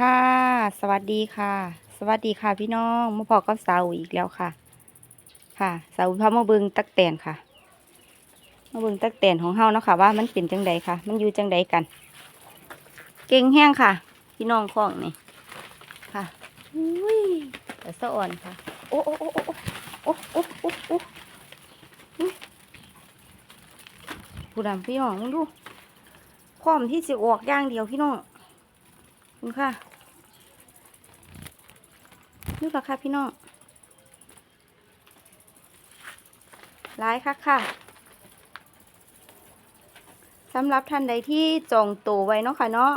ค่ะ สวัสดีค่ะ สวัสดีค่ะ พี่น้องมาพอกับสาวอีกแล้วค่ะ ค่ะสาวพามาเบิงตักแตนค่ะมาเบิงตักแตนของเฮาเนาะค่ะ ว่ามันเป็นจังใดค่ะ มันอยู่จังใดกัน เก่งแห้งค่ะ พี่น้องของนี่ค่ะอุ้ยแต่สะอ่อนค่ะ โอ้โอ้โอ้โอ้โอ้โอ้โอ้โอ้ผู้ดำพี่น้องมึงดูพร้อมที่จะออกย่างเดียวพี่น้อง คุณค่ะนี่แหละค่ะพี่น้องร้ายค่ะค่ะสำหรับท่านใดที่จองตัวไว้เนาะค่ะเนาะ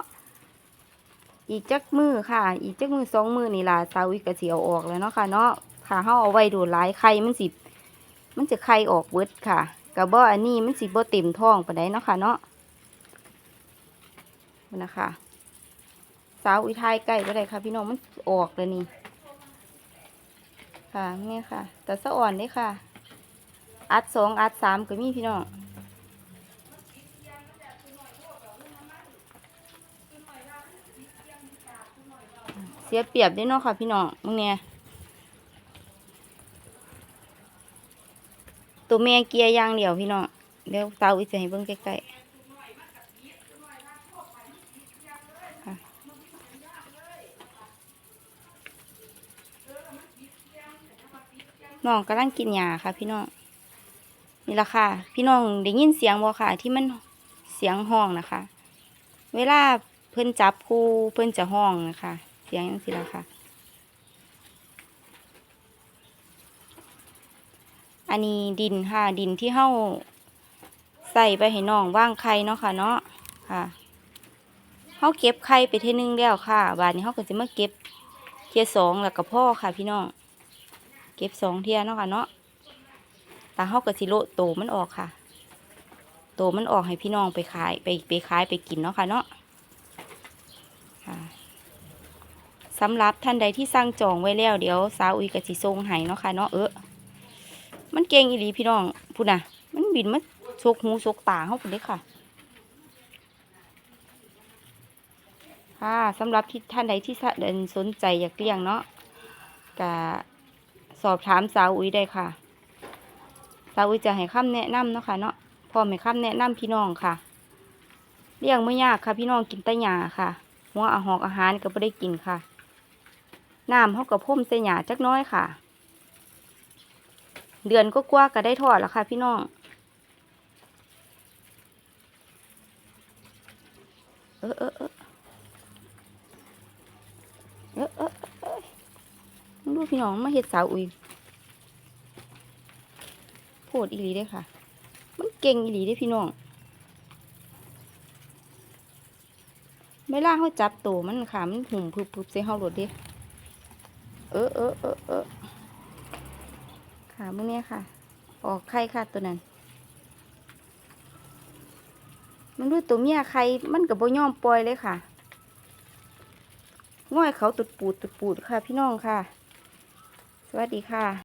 อีกจักมือค่ะ อีกจักมือสองมือนี่ล่ะสาวิกระเสียวออกแล้วเนาะค่ะเนาะค่ะเฮาเอาไว้ดูหลายไข่มันสิมันจะไข่ออกเบิดค่ะกะบ่อันนี้มันสิบ่เต็มท้องปานใดเนาะค่ะเนาะนั่นนะคะ สาวอุทัยใกล้ก็ได้ค่ะ พี่น้องมันออกแล้วนี่ ค่ะเนี่ยค่ะ แต่สะอ่อนเด้ค่ะ อัดสองอัดสามก็มีพี่น้องเสียเปรียบเด้เนาะค่ะ พี่น้องมึงเนี่ยตัวแม่เกียร์ยางเดี่ยวพี่น้องเดี๋ยวเตาอีจะให้เบิ่งใกล้ๆ น้องกำลังกินยาค่ะ พี่น้องนี่ละค่ะ พี่น้องได้ยินเสียงบ่ค่ะ ที่มันเสียงห้องนะคะ เวลาเพิ่นจับคู่เพิ่นจะห้องนะคะ เสียงจังซี่ละค่ะ อันนี้ดินค่ะ ดินที่เฮาใส่ไปให้น้องว่างไข่เนาะค่ะ เนาะค่ะเฮาเก็บไข่ไปเทนึงแล้วค่ะ บาดนี้เฮาก็จะมาเก็บเทียสองแล้วก็พ่อค่ะ พี่น้อง เก็บสองเทียเนาะค่ะเนาะตาเฮากับสิโลโตมันออกค่ะ โตมันออกให้พี่น้องไปขายไปไปขายไปกินเนาะค่ะเนาะสำหรับท่านใดที่สั่งจองไว้แล้วเดี๋ยวสาวอุยกับสิทรงให้เนาะค่ะเนาะเออมันเก่งอีหลีพี่น้องพูดนะมันบินมาซกหูซกตาเฮาคนเด้ค่ะ ค่ะสำหรับที่ท่านใดที่สนใจอยากเลี้ยงเนาะกะ อบถามสาวอุ้ยได้ค่ะ สาวอุ้ยจะให้คำแนะนำเนาะค่ะเนาะพร้อมให้คำแนะนำพี่น้องค่ะเลี้ยงไม่ยากค่ะ พี่น้องกินแตะหยาค่ะหัวอาหอกอาหารก็ไม่ได้กินค่ะน้ำเขากับพ่มใส่หยาจักน้อยค่ะ เดือนก็กว่าก็ได้ทอดแล้วค่ะ พี่น้องเออเออเออ มึง ดูพี่น้องมาเห็ดสาวอุ้ยโพดอีหลีได้ค่ะ มันเก่งอีหลีได้พี่น้องเวลาเขาจับตัวมันค่ะมันหุ่มพึบๆใส่เฮาโลดด้เออเออเออเออค่ะมึงเนี่ยค่ะ ออกไข่ค่ะตัวนั้น มันดูตัวเมียไข่มันกับบย่อมปล่อยเลยค่ะ ง่อยเขาตุดปูดตุดปูดค่ะพี่น้องค่ะ วัสดีค่ะ